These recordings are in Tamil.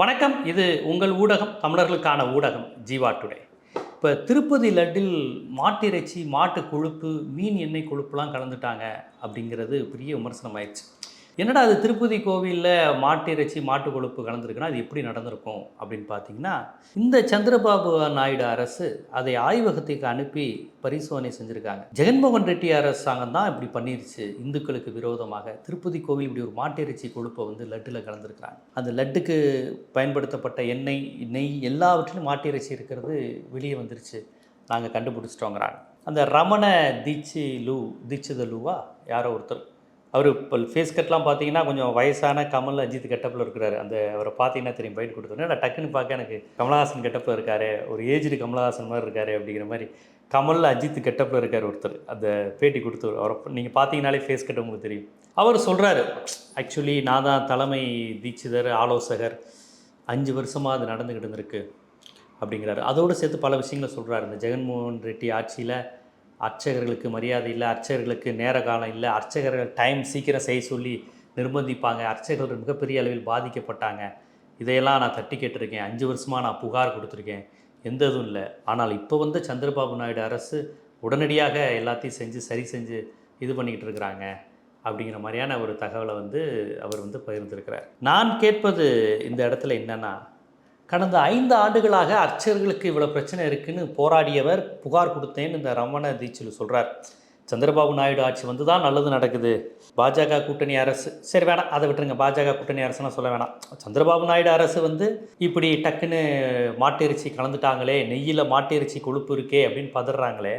வணக்கம். இது உங்கள் ஊடகம் தமிழர்களுக்கான ஊடகம் ஜீவா டுடே. இப்போ திருப்பதி லட்டில் மாட்டிறைச்சி மாட்டு கொழுப்பு மீன் எண்ணெய் கொழுப்புலாம் கலந்துட்டாங்க அப்படிங்கிறது பெரிய விமர்சனம் ஆயிடுச்சு. என்னடா அது திருப்பதி கோவிலில் மாட்டிறைச்சி மாட்டு கொழுப்பு கலந்துருக்குன்னா அது எப்படி நடந்திருக்கும் அப்படின்னு பார்த்தீங்கன்னா இந்த சந்திரபாபு நாயுடு அரசு அதை ஆய்வகத்துக்கு அனுப்பி பரிசோதனை செஞ்சுருக்காங்க. ஜெகன்மோகன் ரெட்டி அரசாங்கம் தான் இப்படி பண்ணிருச்சு. இந்துக்களுக்கு விரோதமாக திருப்பதி கோவில் இப்படி ஒரு மாட்டிறைச்சி கொழுப்பை வந்து லட்டில் கலந்துருக்கிறாங்க. அந்த லட்டுக்கு பயன்படுத்தப்பட்ட எண்ணெய் நெய் எல்லாவற்றிலும் மாட்டிறைச்சி இருக்கிறது வெளியே வந்துருச்சு. நாங்கள் கண்டுபிடிச்சிட்டோங்கிறாங்க. அந்த ரமண தீட்சி லூ தீட்சித லூவா யாரோ ஒருத்தர். அவர் இப்போ ஃபேஸ் கட்லாம் பார்த்தீங்கன்னா கொஞ்சம் வயசான கமல் அஜித் கெட்டப்பில் இருக்கிறாரு. அந்த அவரை பார்த்தீங்கன்னா தெரியும்? பைட் கொடுத்தோன்னே நான் டக்குன்னு பார்க்க எனக்கு கமலஹாசன் கெட்டப்பில் இருக்காரு. ஒரு ஏஜ்டு கமலஹாசன் மாதிரி இருக்காரு அப்படிங்கிற மாதிரி கமல் அஜித் கெட்டப்பில் இருக்கார் ஒருத்தர். அந்த பேட்டி கொடுத்தவர். அவரை நீங்கள் பார்த்தீங்கனாலே ஃபேஸ் கட் உங்களுக்கு தெரியும். அவர் சொல்கிறாரு ஆக்சுவலி நான் தான் தலைமை தீட்சிதர் ஆலோசகர். அஞ்சு வருஷமாக அது நடந்துக்கிட்டு இருந்திருக்கு. அப்படிங்கிறாரு. அதோடு சேர்த்து பல விஷயங்களை சொல்கிறாரு இந்த ஜெகன்மோகன் ரெட்டி ஆட்சியில் அர்ச்சகர்களுக்கு மரியாதை இல்லை அர்ச்சகர்களுக்கு நேர காலம் இல்லை அர்ச்சகர்கள் டைம் சீக்கிரம் செய்ய சொல்லி நிர்பந்திப்பாங்க. அர்ச்சகர்கள் மிகப்பெரிய அளவில் பாதிக்கப்பட்டாங்க. இதையெல்லாம் நான் தட்டி கேட்டிருக்கேன். அஞ்சு வருஷமாக நான் புகார் கொடுத்துருக்கேன். எந்த இதுவும் இல்லை. ஆனால் இப்போ வந்து சந்திரபாபு நாயுடு அரசு உடனடியாக எல்லாத்தையும் செஞ்சு சரி செஞ்சு இது பண்ணிக்கிட்டு இருக்கிறாங்க. அப்படிங்கிற மாதிரியான ஒரு தகவலை வந்து அவர் வந்து பகிர்ந்திருக்கிறார். நான் கேட்பது இந்த இடத்துல என்னென்னா கடந்த ஐந்து ஆண்டுகளாக அர்ச்சகர்களுக்கு இவ்வளோ பிரச்சனை இருக்குன்னு போராடியவர் புகார் கொடுத்தேன்னு இந்த ரமண தீட்சில் சொல்கிறார் சந்திரபாபு நாயுடு ஆட்சி வந்து தான் நல்லது நடக்குது. பாஜக கூட்டணி அரசு சரி வேணாம் அதை விட்டுருங்க. பாஜக கூட்டணி அரசுலாம் சொல்ல வேணாம். சந்திரபாபு நாயுடு அரசு வந்து இப்படி டக்குன்னு மாட்டிறைச்சி கலந்துட்டாங்களே நெய்யில் மாட்டு கொழுப்பு இருக்கே அப்படின்னு பதறாங்களே.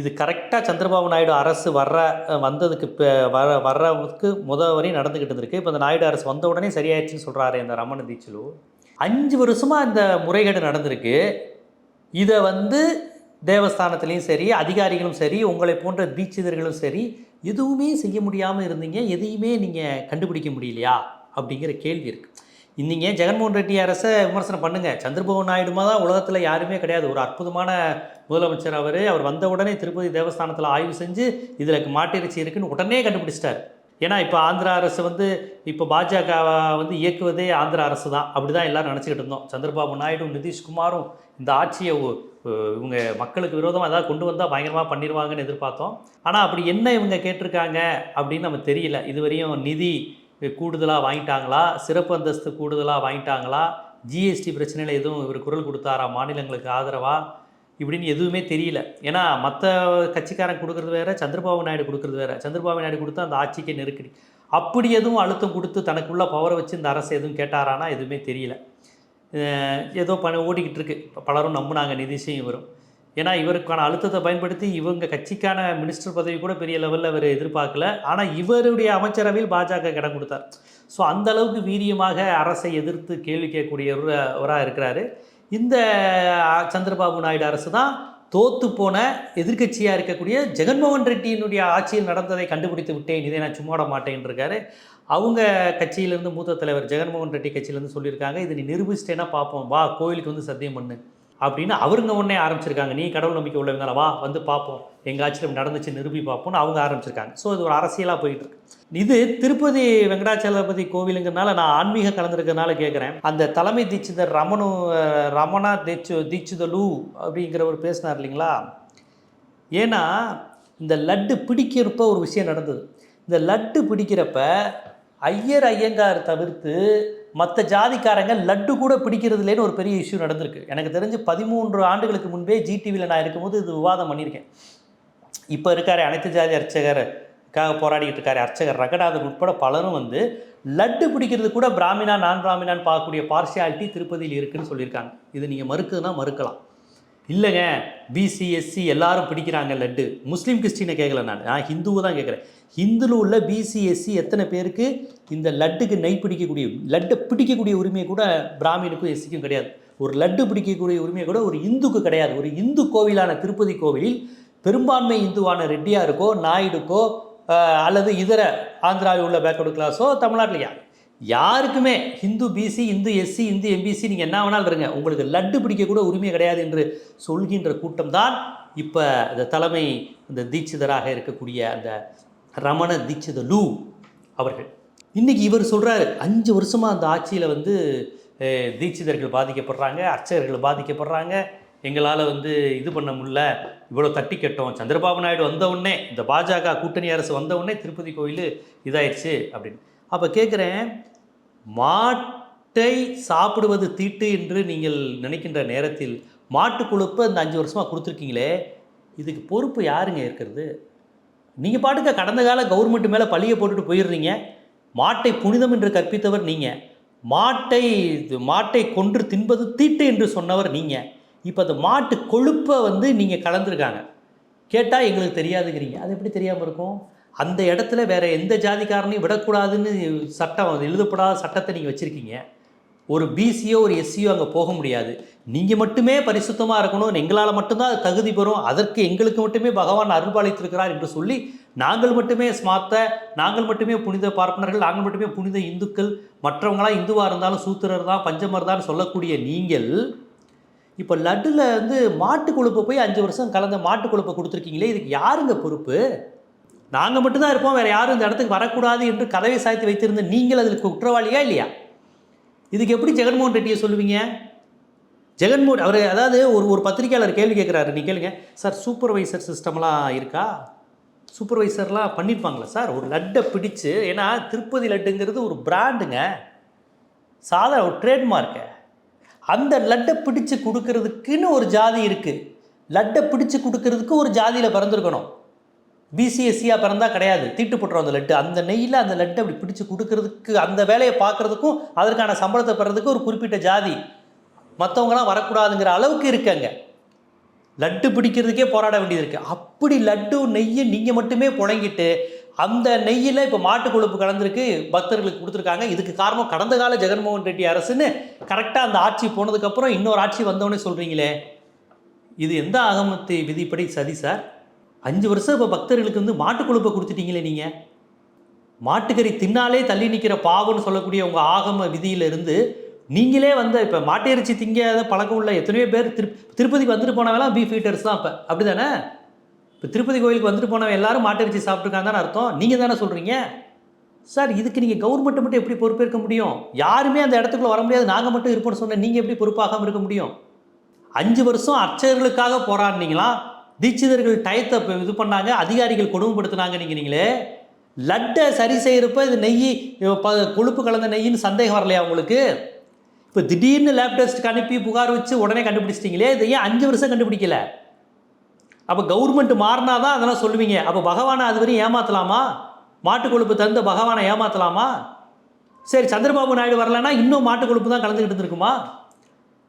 இது கரெக்டாக சந்திரபாபு நாயுடு அரசு வர்ற வந்ததுக்கு இப்போ வர வர்றதுக்கு முத வரையும் நடந்துக்கிட்டு இருந்திருக்கு. இப்போ இந்த நாயுடு அரசு வந்த உடனே சரியாயிடுச்சுன்னு சொல்கிறாரு இந்த ரமண தீட்சிலு. அஞ்சு வருஷமாக இந்த முறைகேடு நடந்திருக்கு. இதை வந்து தேவஸ்தானத்துலேயும் சரி அதிகாரிகளும் சரி உங்களை போன்ற தீட்சிதர்களும் சரி எதுவுமே செய்ய முடியாமல் இருந்தீங்க எதையுமே நீங்கள் கண்டுபிடிக்க முடியலையா? அப்படிங்கிற கேள்வி இருக்குது இன்னிங்க ஜெகன்மோகன் ரெட்டி அரசை விமர்சனம் பண்ணுங்கள் சந்திரபாபு நாயுடுமா தான் உலகத்தில் யாருமே கிடையாது. ஒரு அற்புதமான முதலமைச்சர் அவர். அவர் வந்த உடனே திருப்பதி தேவஸ்தானத்தில் ஆய்வு செஞ்சு இதில் மாட்டிறைச்சி இருக்குன்னு உடனே கண்டுபிடிச்சிட்டார். ஏன்னா இப்போ ஆந்திரா அரசு வந்து இப்போ பாஜக வந்து இயக்குவதே ஆந்திரா அரசு தான் அப்படி தான் எல்லோரும் நினச்சிக்கிட்டு இருந்தோம். சந்திரபாபு நாயுடும் நிதிஷ்குமாரும் இந்த ஆட்சியை இவங்க மக்களுக்கு விரோதமாக ஏதாவது கொண்டு வந்தால் பயங்கரமாக பண்ணிடுவாங்கன்னு எதிர்பார்த்தோம். ஆனால் அப்படி என்ன இவங்க கேட்டிருக்காங்க அப்படின்னு நம்ம தெரியல. இதுவரையும் நிதி கூடுதலாக வாங்கிட்டாங்களா? சிறப்பு அந்தஸ்து கூடுதலாக வாங்கிட்டாங்களா? ஜிஎஸ்டி பிரச்சனையில் எதுவும் இவர் குரல் கொடுத்தாரா? மாநிலங்களுக்கு ஆதரவாக இப்படின்னு எதுவுமே தெரியல. ஏன்னா மற்ற கட்சிக்காரன் கொடுக்குறது வேற சந்திரபாபு நாயுடு கொடுக்குறது வேற. சந்திரபாபு நாயுடு கொடுத்தா அந்த ஆட்சிக்கு நெருக்கடி. அப்படி எதுவும் அழுத்தம் கொடுத்து தனக்குள்ள பவரை வச்சு இந்த அரசு எதுவும் கேட்டாரானா எதுவுமே தெரியல. ஏதோ பண ஓடிக்கிட்டு இருக்கு. பலரும் நம்புனாங்க நிதிஷையும் இவரும். ஏன்னா இவருக்கான அழுத்தத்தை பயன்படுத்தி இவங்க கட்சிக்கான மினிஸ்டர் பதவி கூட பெரிய லெவலில் அவர் எதிர்பார்க்கல. ஆனால் இவருடைய அமைச்சரவையில் பாஜக இடம் கொடுத்தார். ஸோ அந்த அளவுக்கு வீரியமாக அரசை எதிர்த்து கேள்வி கேட்கக்கூடியவராக இருக்கிறாரு. இந்த சந்திரபாபு நாயுடு அரசு தான் தோத்து போன எதிர்க்கட்சியாக இருக்கக்கூடிய ஜெகன்மோகன் ரெட்டியினுடைய ஆட்சியில் நடந்ததை கண்டுபிடித்து விட்டேன். இதை நான் சும்மாட விட இருக்காரு அவங்க கட்சியிலேருந்து மூத்த தலைவர் ஜெகன்மோகன் ரெட்டி கட்சியிலேருந்து சொல்லியிருக்காங்க. இதை நீ நிரூபிச்சிட்டேன்னா பார்ப்போம் வா கோயிலுக்கு வந்து சத்தியம் பண்ணு. அப்படின்னு அவருங்க உடனே ஆரம்பிச்சிருக்காங்க. நீ கடவுள் நம்பிக்கை உள்ளவங்களா வா வந்து பார்ப்போம் எங்கள் ஆட்சியில் நடந்துச்சு நிரூபி பார்ப்போம்னு அவங்க ஆரம்பிச்சிருக்காங்க. ஸோ இது ஒரு அரசியலாக போயிட்டு இருக்கு இது திருப்பதி வெங்கடாச்சலபதி கோவிலுங்கிறனால நான் ஆன்மீக கலந்துருக்கிறதுனால கேட்குறேன் அந்த தலைமை தீட்சிதர் ரமணு ரமணா தீட்சு தீட்சிதலு அப்படிங்கிறவர் பேசினார் இல்லைங்களா? ஏன்னா இந்த லட்டு பிடிக்கிறப்ப ஒரு விஷயம் நடந்தது. இந்த லட்டு பிடிக்கிறப்ப ஐயர் ஐயங்கார் தவிர்த்து மற்ற ஜாதிக்காரங்க லட்டு கூட பிடிக்கிறதுலேன்னு ஒரு பெரிய இஷ்யூ நடந்திருக்கு. எனக்கு தெரிஞ்சு பதிமூன்று ஆண்டுகளுக்கு முன்பே ஜிடிவியில் நான் இருக்கும்போது இது விவாதம் பண்ணியிருக்கேன். இப்போ இருக்கார் அனைத்து ஜாதி அர்ச்சகர் அர்ச்சகருக்காக போராடிட்டு இருக்காரு அர்ச்சகர் ரங்கநாதன் உட்பட பலரும் வந்து லட்டு பிடிக்கிறது கூட பிராமினா நான் பிராமினான்னு பார்க்கக்கூடிய பார்சியாலிட்டி திருப்பதியில் இருக்குன்னு சொல்லியிருக்காங்க. இது நீங்கள் மறுக்குதுன்னா மறுக்கலாம். இல்லைங்க பிசி எஸ்சி e எல்லாரும் பிடிக்கிறாங்க லட்டு. முஸ்லீம் கிறிஸ்டினை கேட்கல நான். நான் ஹிந்துவை தான் கேட்குறேன் ஹிந்துல உள்ள பிசி எஸ்சி e எத்தனை பேருக்கு இந்த லட்டுக்கு நெய் பிடிக்கக்கூடிய லட்டை பிடிக்கக்கூடிய உரிமையை கூட பிராமினுக்கும் எஸ்சிக்கும் கிடையாது. ஒரு லட்டு பிடிக்கக்கூடிய உரிமை கூட ஒரு இந்துக்கு கிடையாது. ஒரு இந்து கோவிலான திருப்பதி கோவிலில் பெரும்பான்மை இந்துவான ரெட்டியாருக்கோ நாயுடுக்கோ அல்லது இதர ஆந்திராவில் உள்ள பேக்வர்டு கிளாஸோ தமிழ்நாட்டிலையா? யாருக்குமே Hindu BC Hindu SC Hindu MBC நீங்கள் என்ன வேணாலும் இருங்க. உங்களுக்கு லட்டு பிடிக்க கூட உரிமை கிடையாது என்று சொல்கின்ற கூட்டம் தான் இப்போ இந்த தலைமை இந்த தீட்சிதராக இருக்கக்கூடிய அந்த ரமண தீட்சித லூ அவர்கள். இன்றைக்கி இவர் சொல்கிறாரு அஞ்சு வருஷமாக அந்த ஆட்சியில் வந்து தீட்சிதர்கள் பாதிக்கப்படுறாங்க அர்ச்சகர்கள் பாதிக்கப்படுறாங்க. எங்களால் வந்து இது பண்ண முடியல இவ்வளோ தட்டி கட்டோம். சந்திரபாபு நாயுடு வந்தவுடனே இந்த பாஜக கூட்டணி அரசு வந்தவுடனே திருப்பதி கோயில் இதாயிடுச்சு அப்படின்னு. அப்போ கேட்குறேன் மாட்டை சாப்பிடுவது தீட்டு என்று நீங்கள் நினைக்கின்ற நேரத்தில் மாட்டு கொழுப்பை இந்த அஞ்சு வருஷமாக கொடுத்துருக்கீங்களே இதுக்கு பொறுப்பு யாருங்க இருக்கிறது நீங்கள் பாட்டுக்க கடந்த கால கவர்மெண்ட் மேலே பழியை போட்டுட்டு போயிடுறீங்க மாட்டை புனிதம் என்று கற்பித்தவர் நீங்கள் மாட்டை இது மாட்டை கொன்று தின்பது தீட்டு என்று சொன்னவர் நீங்கள் இப்போ அந்த மாட்டு கொழுப்பை வந்து நீங்கள் கலந்துருக்காங்க. கேட்டால் எங்களுக்கு தெரியாதுங்கிறீங்க. அது எப்படி தெரியாமல் இருக்கும்? அந்த இடத்துல வேற எந்த ஜாதிக்காரனையும் விடக்கூடாதுன்னு சட்டம் அது எழுதப்படாத சட்டத்தை நீங்கள் வச்சுருக்கீங்க. ஒரு பிசியோ ஒரு எஸ்சியோ அங்கே போக முடியாது. நீங்கள் மட்டுமே பரிசுத்தமாக இருக்கணும் எங்களால் மட்டும்தான் தகுதி பெறும். அதற்கு எங்களுக்கு மட்டுமே பகவான் அருள்பாலித்திருக்கிறார் என்று சொல்லி நாங்கள் மட்டுமே ஸ்மார்த்த நாங்கள் மட்டுமே புனித பார்ப்பனர்கள் நாங்கள் மட்டுமே புனித இந்துக்கள் மற்றவங்களாம் இந்துவாக இருந்தாலும் சூத்திரர் தான் பஞ்சமர் தான் சொல்லக்கூடிய நீங்கள் இப்போ லட்டில் வந்து மாட்டு கொழுப்பை போய் அஞ்சு வருஷம் கலந்த மாட்டு கொழுப்பை கொடுத்துருக்கீங்களே இதுக்கு யாருங்க பொறுப்பு? நாங்கள் மட்டும்தான் இருப்போம் வேறு யாரும் இந்த இடத்துக்கு வரக்கூடாது என்று கதவை சாய்த்து வைத்திருந்த நீங்கள் அதில் குற்றவாளியா இல்லையா? இதுக்கு எப்படி ஜெகன்மோகன் ரெட்டியை சொல்லுவீங்க? ஜெகன்மோகன் அவர் அதாவது ஒரு ஒரு பத்திரிக்கையாளர் கேள்வி கேட்குறாரு நீ கேளுங்க. சார் சூப்பர்வைசர் சிஸ்டம்லாம் இருக்கா? சூப்பர்வைசர்லாம் பண்ணியிருப்பாங்களா சார்? ஒரு லட்டை பிடிச்சு ஏன்னா திருப்பதி லட்டுங்கிறது ஒரு பிராண்டுங்க சாதாரண ஒரு ட்ரேட்மார்க்கு அந்த லட்டை பிடிச்சு கொடுக்கறதுக்குன்னு ஒரு ஜாதி இருக்குது லட்டை பிடிச்சு கொடுக்கறதுக்கு ஒரு ஜாதியில் பிறந்திருக்கணும். பிசிஎஸ்சியாக பிறந்தா கிடையாது. தீட்டு போட்டுரும் அந்த லட்டு. அந்த நெய்யில் அந்த லட்டு அப்படி பிடிச்சு கொடுக்கறதுக்கு அந்த வேலையை பார்க்குறதுக்கும் அதற்கான சம்பளத்தை பெறதுக்கு ஒரு குறிப்பிட்ட ஜாதி. மற்றவங்களாம் வரக்கூடாதுங்கிற அளவுக்கு இருக்காங்க. லட்டு பிடிக்கிறதுக்கே போராட வேண்டியது இருக்குது அப்படி லட்டு நெய்யை நீங்கள் மட்டுமே புழங்கிட்டு அந்த நெய்யில் இப்போ மாட்டு கொழுப்பு கலந்துருக்கு பக்தர்களுக்கு கொடுத்துருக்காங்க. இதுக்கு காரணம் கடந்த கால ஜெகன்மோகன் ரெட்டி அரசுன்னு கரெக்டாக அந்த ஆட்சி போனதுக்கப்புறம் இன்னொரு ஆட்சி வந்தோடனே சொல்கிறீங்களே இது எந்த ஆகமத்தை விதிப்படி சதி சார்? அஞ்சு வருஷம் இப்போ பக்தர்களுக்கு வந்து மாட்டு கொழுப்பை கொடுத்துட்டீங்களே நீங்கள் மாட்டுக்கறி தின்னாலே தள்ளி நிற்கிற பாவம்னு சொல்லக்கூடிய உங்கள் ஆகம விதியிலிருந்து நீங்களே வந்து இப்போ மாட்டு திங்காத பழக்கம் உள்ள எத்தனையோ பேர் திரு திருப்பதிக்கு வந்துட்டு போனவெல்லாம் பீஃப் ஈட்டர்ஸ் தான் இப்போ. அப்படி தானே இப்போ திருப்பதி கோயிலுக்கு வந்துட்டு போனவன் எல்லாரும் மாட்டு சாப்பிட்ருக்காங்கன்னு சாப்பிட்ருக்காங்க தானே அர்த்தம். நீங்கள் தானே சொல்கிறீங்க சார் இதுக்கு நீங்கள் கவர்மெண்ட்டை மட்டும் எப்படி பொறுப்பேற்க முடியும்? யாருமே அந்த இடத்துக்குள்ள வர முடியாது. நாங்கள் மட்டும் இருப்போம்னு சொன்னேன் நீங்கள் எப்படி பொறுப்பாகாமல் இருக்க முடியும்? அஞ்சு வருஷம் அர்ச்சகர்களுக்காக போராடினீங்களா? தீட்சிதர்கள் டயத்தை இது பண்ணாங்க அதிகாரிகள் கொடுமைப்படுத்தினாங்க நீங்களே லட்டை சரி செய்கிறப்ப இது நெய் ப கொழுப்பு கலந்த நெய்ன்னு சந்தேகம் வரலையா உங்களுக்கு? இப்போ திடீர்னு லேப் டெஸ்ட்டுக்கு அனுப்பி புகார் வச்சு உடனே கண்டுபிடிச்சிட்டிங்களே இது ஏன் அஞ்சு வருஷம் கண்டுபிடிக்கல? அப்போ கவர்மெண்ட் மாறினா தான் அதெல்லாம் சொல்லுவீங்க. அப்போ பகவானை அது வரையும் ஏமாற்றலாமா மாட்டு கொழுப்பு தந்த பகவானை ஏமாற்றலாமா சரி சந்திரபாபு நாயுடு வரலன்னா இன்னும் மாட்டு கொழுப்பு தான் கலந்துக்கிட்டு இருந்திருக்குமா?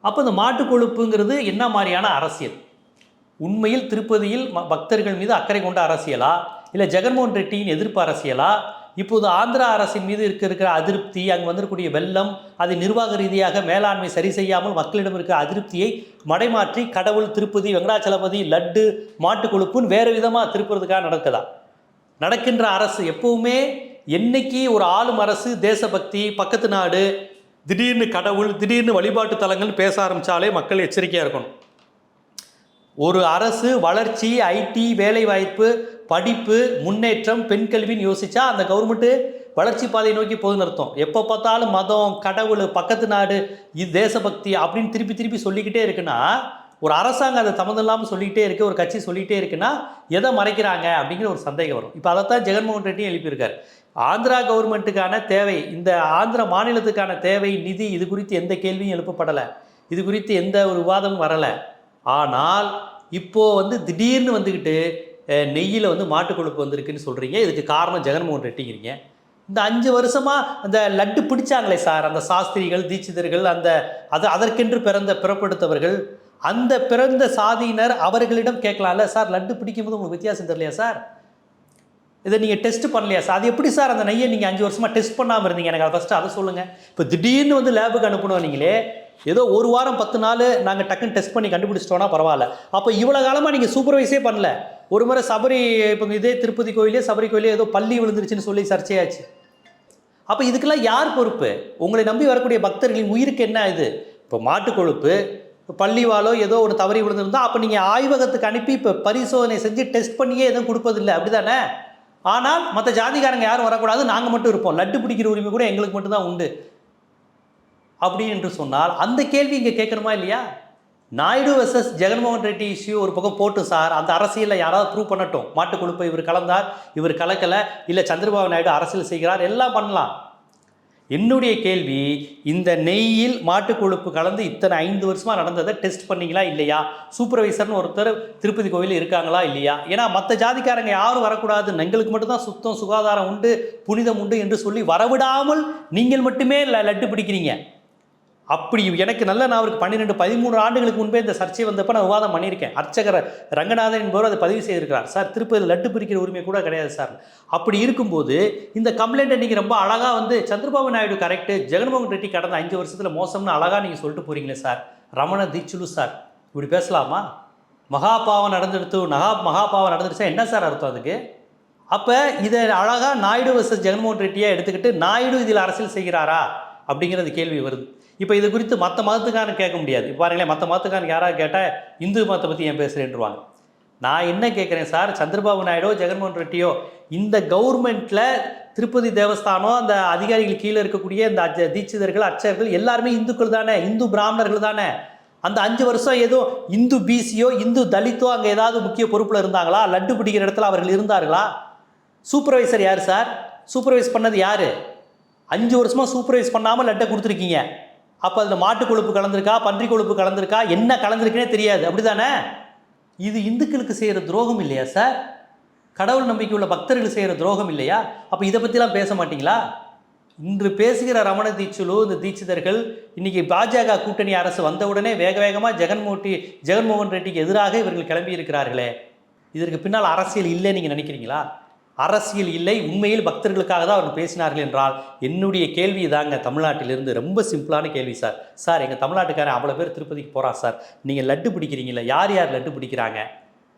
அப்போ இந்த மாட்டு கொழுப்புங்கிறது என்ன மாதிரியான அரசியல்? உண்மையில் திருப்பதியில் ம- பக்தர்கள் மீது அக்கறை கொண்ட அரசியலா? இல்லை ஜெகன்மோகன் ரெட்டியின் எதிர்ப்பு அரசியலா? இப்போது ஆந்திரா அரசின் மீது இருக்க இருக்கிற அதிருப்தி அங்கே வந்திருக்கக்கூடிய வெள்ளம் அதை நிர்வாக ரீதியாக மேலாண்மை சரி செய்யாமல் மக்களிடம் இருக்கிற அதிருப்தியை மடைமாற்றி கடவுள் திருப்பதி வெங்கடாச்சலபதி லட்டு மாட்டு கொழுப்புன்னு வேறு விதமாக திருப்புறதுக்காக நடக்குதா? நடக்கின்ற அரசு எப்பவுமே என்னைக்கு ஒரு ஆளும் அரசு தேசபக்தி பக்கத்து நாடு திடீர்னு கடவுள் திடீர்னு வழிபாட்டு தலங்கள் பேச ஆரம்பித்தாலே மக்கள் எச்சரிக்கையாக இருக்கணும். ஒரு அரசு வளர்ச்சி ஐடி வேலைவாய்ப்பு படிப்பு முன்னேற்றம் பெண் கல்வின்னு யோசிச்சா அந்த கவர்மெண்ட்டு வளர்ச்சி பாதையை நோக்கி போகுதுன்னு அர்த்தம். எப்போ பார்த்தாலும் மதம் கடவுள் பக்கத்து நாடு இது தேசபக்தி அப்படின்னு திருப்பி திருப்பி சொல்லிக்கிட்டே இருக்குன்னா ஒரு அரசாங்கம் அதை சம்மந்தம் இல்லாமல் சொல்லிக்கிட்டே இருக்குது ஒரு கட்சி சொல்லிக்கிட்டே இருக்குன்னா எதை மறைக்கிறாங்க அப்படிங்கிற ஒரு சந்தேகம் வரும். இப்போ அதைத்தான் ஜெகன்மோகன் ரெட்டியும் எழுப்பியிருக்காரு. ஆந்திரா கவர்மெண்ட்டுக்கான தேவை இந்த ஆந்திர மாநிலத்துக்கான தேவை நிதி இது குறித்து எந்த கேள்வியும் எழுப்பப்படலை. இது குறித்து எந்த ஒரு விவாதமும் வரலை. ஆனால் இப்போது வந்து திடீர்னு வந்துக்கிட்டு நெய்யில் வந்து மாட்டு கொழுப்பு வந்திருக்குன்னு சொல்கிறீங்க இதுக்கு காரணம் ஜெகன்மோகன் ரெட்டிங்கிறீங்க. இந்த அஞ்சு வருஷமாக அந்த லட்டு பிடிச்சாங்களே சார். அந்த சாஸ்திரிகள் தீட்சிதர்கள் அந்த அது அதற்கென்று பிறந்த பிறப்படுத்தவர்கள் அந்த பிறந்த சாதியினர் அவர்களிடம் கேட்கலாம்ல சார். லட்டு பிடிக்கும்போது உங்களுக்கு வித்தியாசம் தெரியலையா சார்? இதை நீங்கள் டெஸ்ட் பண்ணலையா சார்? அது எப்படி சார் அந்த நெய்யை நீங்கள் அஞ்சு வருஷமாக டெஸ்ட் பண்ணாமல் இருந்தீங்க? எனக்கு அதை ஃபஸ்ட்டு அதை சொல்லுங்கள் இப்போ திடீர்னு வந்து லேபுக்கு அனுப்பணும் நீங்களே ஏதோ ஒரு வாரம் பத்து நாள் நாங்கள் டக்குன்னு டெஸ்ட் பண்ணி கண்டுபிடிச்சிட்டோன்னா பரவாயில்ல. அப்போ இவ்வளோ காலமாக நீங்கள் சூப்பர்வைஸே பண்ணல. ஒரு முறை சபரி இப்போ இதே திருப்பதி கோயிலே சபரி கோயிலே ஏதோ பள்ளி விழுந்துருச்சுன்னு சொல்லி சர்ச்சையாச்சு. அப்போ இதுக்கெல்லாம் யார் பொறுப்பு? உங்களை நம்பி வரக்கூடிய பக்தர்களின் உயிருக்கு என்ன இது? இப்போ மாட்டு கொழுப்பு பள்ளிவாலோ ஏதோ ஒரு தவறி விழுந்திருந்தால் அப்போ நீங்கள் ஆய்வகத்துக்கு அனுப்பி இப்போ பரிசோதனை செஞ்சு டெஸ்ட் பண்ணியே எதுவும் கொடுப்பதில்லை. அப்படி தானே ஆனால் மற்ற ஜாதிகாரங்க யாரும் வரக்கூடாது. நாங்கள் மட்டும் இருப்போம். லட்டு பிடிக்கிற உரிமை கூட எங்களுக்கு மட்டும்தான் உண்டு. அப்படி என்று சொன்னால் அந்த கேள்வி இங்கே கேட்கணுமா இல்லையா? நாயுடு வெர்சஸ் ஜெகன்மோகன் ரெட்டி இஷ்யூ ஒரு பக்கம் போட்டு சார் அந்த அரசியலில் யாராவது ப்ரூவ் பண்ணட்டும். மாட்டு கொழுப்பை இவர் கலந்தார் இவர் கலக்கலை இல்லை சந்திரபாபு நாயுடு அரசியல் செய்கிறார் எல்லாம் பண்ணலாம். என்னுடைய கேள்வி இந்த நெய்யில் மாட்டு கொழுப்பு கலந்து இத்தனை ஐந்து வருஷமாக நடந்ததை டெஸ்ட் பண்ணிங்களா இல்லையா? சூப்பர்வைசர்னு ஒருத்தர் திருப்பதி கோவில் இருக்காங்களா இல்லையா? ஏன்னா மற்ற ஜாதிக்காரங்க யாரும் வரக்கூடாது. எங்களுக்கு மட்டும்தான் சுத்தம் சுகாதாரம் உண்டு புனிதம் உண்டு என்று சொல்லி வரவிடாமல் நீங்கள் மட்டுமே ல- லட்டு பிடிக்கிறீங்க. அப்படி எனக்கு நல்ல நான் அவருக்கு பன்னிரெண்டு பதிமூணு ஆண்டுகளுக்கு முன்பே இந்த சர்ச்சை வந்தப்போ நான் விவாதம் பண்ணியிருக்கேன். அர்ச்சகர் ரங்கநாதன் என்பவர் அதை பதிவு செய்திருக்கிறார். சார் திருப்பதி லட்டு பிரிக்கிற உரிமை கூட கிடையாது சார். அப்படி இருக்கும்போது இந்த கம்ப்ளைண்ட்டை நீங்கள் ரொம்ப அழகாக வந்து சந்திரபாபு நாயுடு கரெக்டு ஜெகன்மோகன் ரெட்டி கடந்த அஞ்சு வருஷத்தில் மோசம்னு அழகாக நீங்கள் சொல்லிட்டு போகிறீங்களே சார். ரமண தீட்சுலு சார். இப்படி பேசலாமா? மகாபாவம் நடந்துடுத்து நகா மகாபாவம் நடந்துடுச்சா? என்ன சார் அர்த்தம் அதுக்கு? அப்போ இதை அழகாக நாயுடு வர்சஸ் ஜெகன்மோகன் ரெட்டியாக எடுத்துக்கிட்டு நாயுடு இதில் அரசியல் செய்கிறாரா? அப்படிங்கிறது கேள்வி வருது. இப்போ இது குறித்து மற்ற மதத்துக்காரன் கேட்க முடியாது. இப்போ பாருங்களேன் மற்ற மதத்துக்காரன் யாராவது கேட்டால் இந்து மதத்தை பற்றி ஏன் பேசுகிறேன்ருவாங்க நான் என்ன கேட்குறேன் சார் சந்திரபாபு நாயுடோ ஜெகன்மோகன் ரெட்டியோ இந்த கவர்மெண்ட்டில் திருப்பதி தேவஸ்தானம் அந்த அதிகாரிகள் கீழே இருக்கக்கூடிய இந்த அஜ தீட்சிதர்கள் அச்சர்கள் எல்லாருமே இந்துக்கள் தானே இந்து பிராமணர்கள் தானே. அந்த அஞ்சு வருஷம் ஏதோ இந்து பிசியோ இந்து தலித்தோ அங்கே ஏதாவது முக்கிய பொறுப்பில் இருந்தாங்களா? லட்டு பிடிக்கிற இடத்துல அவர்கள் இருந்தார்களா? சூப்பர்வைசர் யார் சார்? சூப்பர்வைஸ் பண்ணது யார்? அஞ்சு வருஷமாக சூப்பர்வைஸ் பண்ணாமல் லட்டை கொடுத்துருக்கீங்க. அப்போ அதில் மாட்டு கொழுப்பு கலந்திருக்கா? பன்றி கொழுப்பு கலந்திருக்கா? என்ன கலந்திருக்குனே தெரியாது. அப்படிதானே? இது இந்துக்களுக்கு செய்கிற துரோகம் இல்லையா சார் கடவுள் நம்பிக்கை உள்ள பக்தர்கள் செய்கிற துரோகம் இல்லையா? அப்போ இதை பற்றிலாம் பேச மாட்டீங்களா? இன்று பேசுகிற ரமண தீட்சுலு இந்த தீட்சிதர்கள் இன்றைக்கி பாஜக கூட்டணி அரசு வந்தவுடனே வேக வேகமாக ஜெகன்மோட்டி ஜெகன்மோகன் ரெட்டிக்கு எதிராக இவர்கள் கிளம்பி இருக்கிறார்களே இதற்கு பின்னால் அரசியல் இல்லைன்னு நீங்கள் நினைக்கிறீங்களா? அரசியல் இல்லை உண்மையில் பக்தர்களுக்காக தான் அவர் பேசினார்கள் என்றால் என்னுடைய கேள்வி தாங்க தமிழ்நாட்டிலிருந்து ரொம்ப சிம்பிளான கேள்வி சார். சார் எங்கள் தமிழ்நாட்டுக்காரன் அவ்வளோ பேர் திருப்பதிக்கு போகிறான் சார். நீங்கள் லட்டு பிடிக்கிறீங்கள யார் யார் லட்டு பிடிக்கிறாங்க?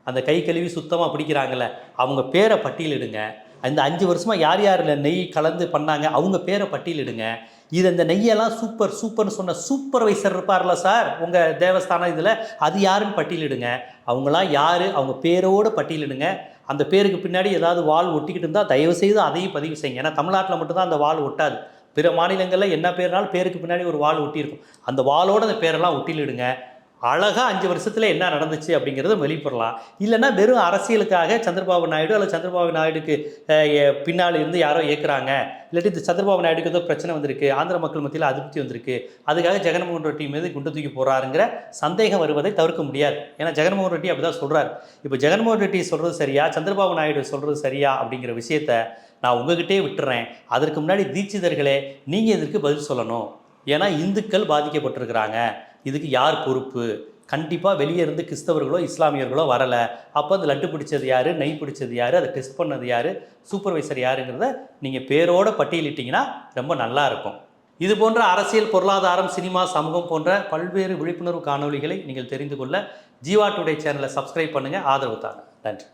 அந்த கை கழுவி சுத்தமாக பிடிக்கிறாங்கல்ல அவங்க பேரை பட்டியலிடுங்க இந்த அஞ்சு வருஷமாக யார் யாரில் நெய் கலந்து பண்ணாங்க அவங்க பேரை பட்டியலிடுங்க இது இந்த நெய்யெல்லாம் சூப்பர் சூப்பர்னு சொன்ன சூப்பர்வைசர் இருப்பார்ல சார் உங்கள் தேவஸ்தானம் இதில் அது யாருன்னு பட்டியலிடுங்க அவங்களாம் யார் அவங்க பேரோடு பட்டியலிடுங்க அந்த பேருக்கு பின்னாடி ஏதாவது வால் ஒட்டிக்கிட்டு இருந்தால் தயவு செய்து அதையும் பதிவு செய்யுங்க. ஏன்னா தமிழ்நாட்டில் மட்டும்தான் அந்த வால் ஒட்டாது. பிற மாநிலங்களில் என்ன பேர்னாலும் பேருக்கு பின்னாடி ஒரு வால் ஒட்டியிருக்கும். அந்த வாலோட அந்த பேரெல்லாம் ஒட்டிலிடுங்க. அழகாக அஞ்சு வருஷத்தில் என்ன நடந்துச்சு அப்படிங்கிறத வெளிப்படலாம். இல்லைன்னா வெறும் அரசியலுக்காக சந்திரபாபு நாயுடு அல்லது சந்திரபாபு நாயுடுக்கு பின்னால் இருந்து யாரோ ஏற்கிறாங்க இல்லாட்டி இந்த சந்திரபாபு நாயுடுக்கு ஏதோ பிரச்சனை வந்திருக்கு. ஆந்திர மக்கள் மத்தியில் அதிருப்தி வந்திருக்கு. அதுக்காக ஜெகன்மோகன் ரெட்டி மீது குண்டு தூக்கி போகிறாருங்கிற சந்தேகம் வருவதை தவிர்க்க முடியாது. ஏன்னா ஜெகன்மோகன் ரெட்டி அப்படி தான் சொல்கிறார் இப்போ ஜெகன்மோகன் ரெட்டி சொல்கிறது சரியா? சந்திரபாபு நாயுடு சொல்கிறது சரியா? அப்படிங்கிற விஷயத்த நான் உங்ககிட்டே விட்டுறேன். அதற்கு முன்னாடி தீட்சிதர்களே நீங்கள் இதற்கு பதில் சொல்லணும்? ஏன்னா இந்துக்கள் பாதிக்கப்பட்டிருக்கிறாங்க. இதுக்கு யார் பொறுப்பு? கண்டிப்பாக வெளியே இருந்து கிறிஸ்தவர்களோ இஸ்லாமியர்களோ வரலை. அப்போ அந்த லட்டு பிடிச்சது யார்? நெய் பிடிச்சது யார்? அதை டெஸ்ட் பண்ணது யார்? சூப்பர்வைசர் யாருங்கிறத நீங்கள் பேரோடு பட்டியலிட்டிங்கன்னா ரொம்ப நல்லா இருக்கும். இது போன்ற அரசியல் பொருளாதாரம் சினிமா சமூகம் போன்ற பல்வேறு விழிப்புணர்வு காணொளிகளை நீங்கள் தெரிந்து கொள்ள ஜீவா டுடே சேனலை சப்ஸ்கிரைப் பண்ணுங்கள் ஆதரவு தாங்க. நன்றி.